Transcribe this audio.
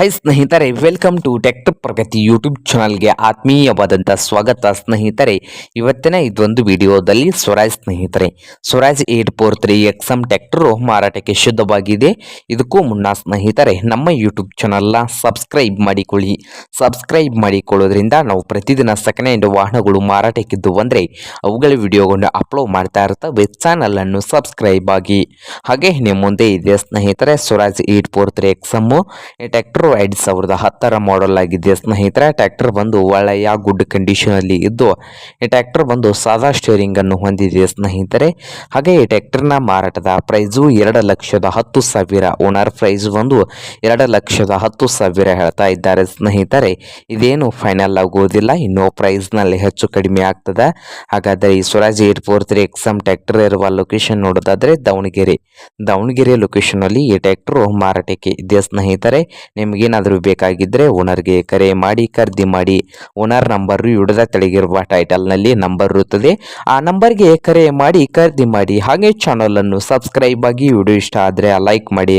High ಸ್ನೇಹಿತರೆ welcome to tech Pragati YouTube ಚಾನಲ್ಗೆ ಆತ್ಮೀಯವಾದಂಥ ಸ್ವಾಗತ ಸ್ನೇಹಿತರೆ. ಇವತ್ತಿನ ಇದೊಂದು ವಿಡಿಯೋದಲ್ಲಿ ಸ್ವರಾಜ್ ಸ್ನೇಹಿತರೆ. Swaraj eight four three XM tractor ಮಾರಾಟಕ್ಕೆ ಶುದ್ಧವಾಗಿದೆ ಇದಕ್ಕೂ ಮುನ್ನ ಸ್ನೇಹಿತರೆ, ನಮ್ಮ ಯೂಟ್ಯೂಬ್ ಚಾನಲ್ನ ಸಬ್ಸ್ಕ್ರೈಬ್ ಮಾಡಿಕೊಳ್ಳಿ. ಸಬ್ಸ್ಕ್ರೈಬ್ ಮಾಡಿಕೊಳ್ಳೋದ್ರಿಂದ ನಾವು ಪ್ರತಿದಿನ ಸೆಕೆಂಡ್ ಹ್ಯಾಂಡ್ ವಾಹನಗಳು ಮಾರಾಟಕ್ಕಿದ್ದು ಅಂದರೆ ಅವುಗಳ ವಿಡಿಯೋಗಳನ್ನು ಅಪ್ಲೋಡ್ ಮಾಡ್ತಾ ಇರ್ತವೆ ಚಾನಲನ್ನು ಸಬ್ಸ್ಕ್ರೈಬ್ ಆಗಿ. ಹಾಗೆ ನಿಮ್ಮ ಮುಂದೆ ಇದೆ ಸ್ನೇಹಿತರೆ, Swaraj eight four three XM ಈ ಟ್ರ್ಯಾಕ್ಟರ್ ಎರಡು ಸಾವಿರದ ಹತ್ತರ ಮಾಡೆಲ್ ಆಗಿದೆ ಸ್ನೇಹಿತರೆ? ಟ್ರ್ಯಾಕ್ಟರ್ ಬಂದು ಒಳ್ಳೆಯ ಗುಡ್ ಕಂಡೀಷನ್ ಅಲ್ಲಿ ಇದ್ದು, ಈ ಟ್ರ್ಯಾಕ್ಟರ್ ಬಂದು ಸಾದಾ ಸ್ಟೇರಿಂಗ್ ಅನ್ನು ಹೊಂದಿದೆ ಸ್ನೇಹಿತರೆ? ಹಾಗೆ ಈ ಟ್ರ್ಯಾಕ್ಟರ್ನ ಮಾರಾಟದ ಪ್ರೈಸು ಎರಡು ಲಕ್ಷದ ಹತ್ತು ಸಾವಿರ. ಓನರ್ ಪ್ರೈಸ್ ಬಂದು ಎರಡು ಲಕ್ಷದ ಹತ್ತು ಸಾವಿರ ಹೇಳ್ತಾ ಇದ್ದಾರೆ ಸ್ನೇಹಿತರೆ. ಇದೇನು ಫೈನಲ್ ಆಗುವುದಿಲ್ಲ ಇನ್ನು ಪ್ರೈಸ್ನಲ್ಲಿ ಹೆಚ್ಚು ಕಡಿಮೆ ಆಗ್ತದೆ. ಹಾಗಾದರೆ ಈ Swaraj eight four three XM tractor ಇರುವ ಲೊಕೇಶನ್ ನೋಡೋದಾದ್ರೆ ದಾವಣಗೆರೆ. ದಾವಣಗೆರೆ ಲೊಕೇಶನ್ ಅಲ್ಲಿ ಈ ಟ್ರ್ಯಾಕ್ಟರ್ ಮಾರಾಟಕ್ಕೆ ಇದೆ ಸ್ನೇಹಿತರೆ? ನಿಮಗೇನಾದರೂ ಬೇಕಾಗಿದ್ದರೆ ಓನರ್ಗೆ ಕರೆ ಮಾಡಿ, ಖರೀದಿ ಮಾಡಿ, ಓನರ್ ನಂಬರ್ ಹಿಡಿದ ತೆಳಗಿರುವ ಟೈಟಲ್ನಲ್ಲಿ ನಂಬರ್ ಇರುತ್ತದೆ. ಆ ನಂಬರ್ಗೆ ಕರೆ ಮಾಡಿ, ಖರೀದಿ ಮಾಡಿ ಹಾಗೆ ಚಾನಲನ್ನು ಸಬ್ಸ್ಕ್ರೈಬ್ ಆಗಿ ವಿಡಿಯೋ ಇಷ್ಟ ಆದರೆ ಲೈಕ್ ಮಾಡಿ.